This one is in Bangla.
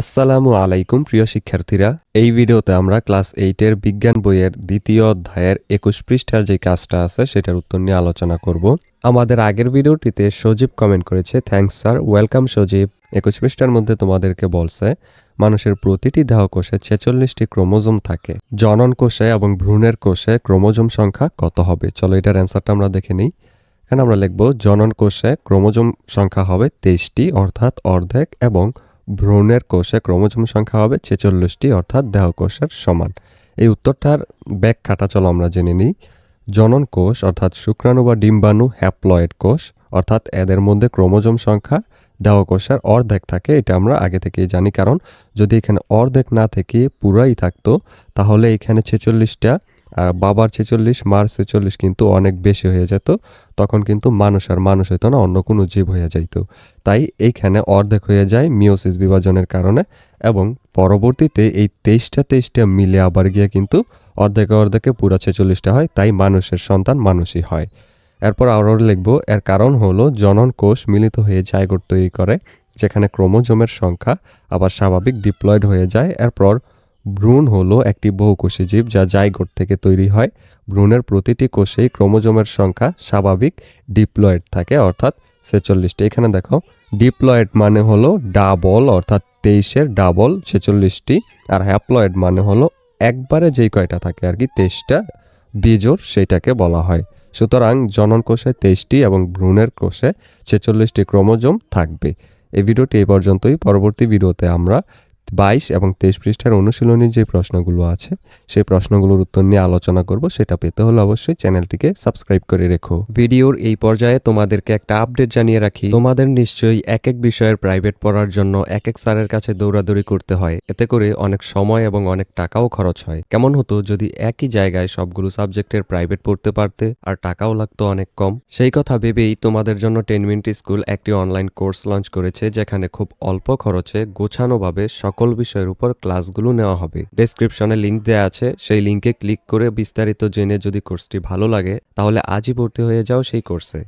আসসালামু আলাইকুম, প্রিয় শিক্ষার্থীরা। এই ভিডিওতে আমরা ক্লাস এইটের বিজ্ঞান বইয়ের দ্বিতীয় অধ্যায়ের একুশ পৃষ্ঠার যে কাজটা আছে, সেটার উত্তর নিয়ে আলোচনা করব। আমাদের আগের ভিডিওটিতে সজীব কমেন্ট করেছে থ্যাঙ্কস স্যার ওয়েলকাম সজীব। একুশ পৃষ্ঠার মধ্যে তোমাদেরকে বলছে, মানুষের প্রতিটি দেহকোষে ছেচল্লিশটি ক্রোমোজোম থাকে। জনন কোষে এবং ভ্রূণের কোষে ক্রোমোজোম সংখ্যা কত হবে? চলো এটার অ্যান্সারটা আমরা দেখে নিই। এখানে আমরা লিখব, জনন কোষে ক্রোমোজোম সংখ্যা হবে তেইশটি, অর্থাৎ অর্ধেক এবং ভ্রূণের কোষে ক্রোমোজোম সংখ্যা হবে ছেচল্লিশটি, অর্থাৎ দেহকোষের সমান। এই উত্তরটার ব্যাখ্যাটা চলো আমরা জেনে নিই। জনন কোষ, অর্থাৎ শুক্রাণু বা ডিম্বাণু হ্যাপ্লয়েড কোষ, অর্থাৎ এদের মধ্যে ক্রোমোজোম সংখ্যা দেহকোষের অর্ধেক থাকে, এটা আমরা আগে থেকেই জানি। কারণ যদি এখানে অর্ধেক না থেকে পুরাই থাকতো, তাহলে এখানে ছেচল্লিশটা আর বাবার ছেচল্লিশ, মার ছেচল্লিশ কিন্তু অনেক বেশি হয়ে যেত। তখন কিন্তু মানুষ আর মানুষ হইতো না, অন্য কোনো জীব হয়ে যাইতো। তাই এইখানে অর্ধেক হয়ে যায় মিওসিস বিভাজনের কারণে এবং পরবর্তীতে এই তেইশটা তেইশটা মিলে আবার গিয়ে কিন্তু অর্ধেকে অর্ধেকে পুরা ছেচল্লিশটা হয়, তাই মানুষের সন্তান মানুষই হয়। এরপর আরও লিখব, এর কারণ হলো জনন কোষ মিলিত হয়ে জায়গোট তৈরি করে, যেখানে ক্রোমোজোমের সংখ্যা আবার স্বাভাবিক ডিপ্লয়েড হয়ে যায়। এরপর ভ্রূণ হলো একটি বহুকোষী জীব যা জাইগোট থেকে তৈরি হয়। ভ্রূণের প্রতিটি কোষেই ক্রোমোজোমের সংখ্যা স্বাভাবিক ডিপ্লয়েড থাকে, অর্থাৎ ছেচল্লিশটি। এখানে দেখো, ডিপ্লয়েড মানে হলো ডাবল, অর্থাৎ তেইশের ডাবল ছেচল্লিশটি, আর হ্যাপ্লয়েড মানে হলো একবারে যেই কয়টা থাকে আর কি, তেইশটা বীজোর সেইটাকে বলা হয়। সুতরাং জনন কোষে তেইশটি এবং ভ্রূণের কোষে ছেচল্লিশটি ক্রোমোজোম থাকবে। এই ভিডিওটি এই পর্যন্তই। পরবর্তী ভিডিওতে আমরা বাইশ এবং তেইশ পৃষ্ঠার অনুশীলনীর যে প্রশ্নগুলো আছে, সেই প্রশ্নগুলোর উত্তর নিয়ে আলোচনা করব, সেটা পেতে হলে অবশ্যই চ্যানেলটিকে সাবস্ক্রাইব করে রেখো। ভিডিওর এই পর্যায়ে তোমাদেরকে একটা আপডেট জানিয়ে রাখি, তোমাদের নিশ্চয়ই এক এক বিষয়ের প্রাইভেট পড়ার জন্য এক এক স্যারের কাছে দৌড়াদৌড়ি করতে হয়। এতে করে অনেক সময় এবং অনেক টাকাও খরচ হয়। কেমন হতো যদি একই জায়গায় সবগুলো সাবজেক্টের প্রাইভেট পড়তে পারতে আর টাকাও লাগতো অনেক কম? সেই কথা ভেবেই তোমাদের জন্য টেন মিনিট স্কুল একটি অনলাইন কোর্স লঞ্চ করেছে, যেখানে খুব অল্প খরচে গোছানোভাবে সকল বিষয়ের উপর ক্লাসগুলো নেওয়া হবে। ডেসক্রিপশনে লিংক দেওয়া আছে। সেই লিংকে ক্লিক করে বিস্তারিত জেনে যদি কোর্সটি ভালো লাগে, তাহলে আজই ভর্তি হয়ে যাও সেই কোর্সে।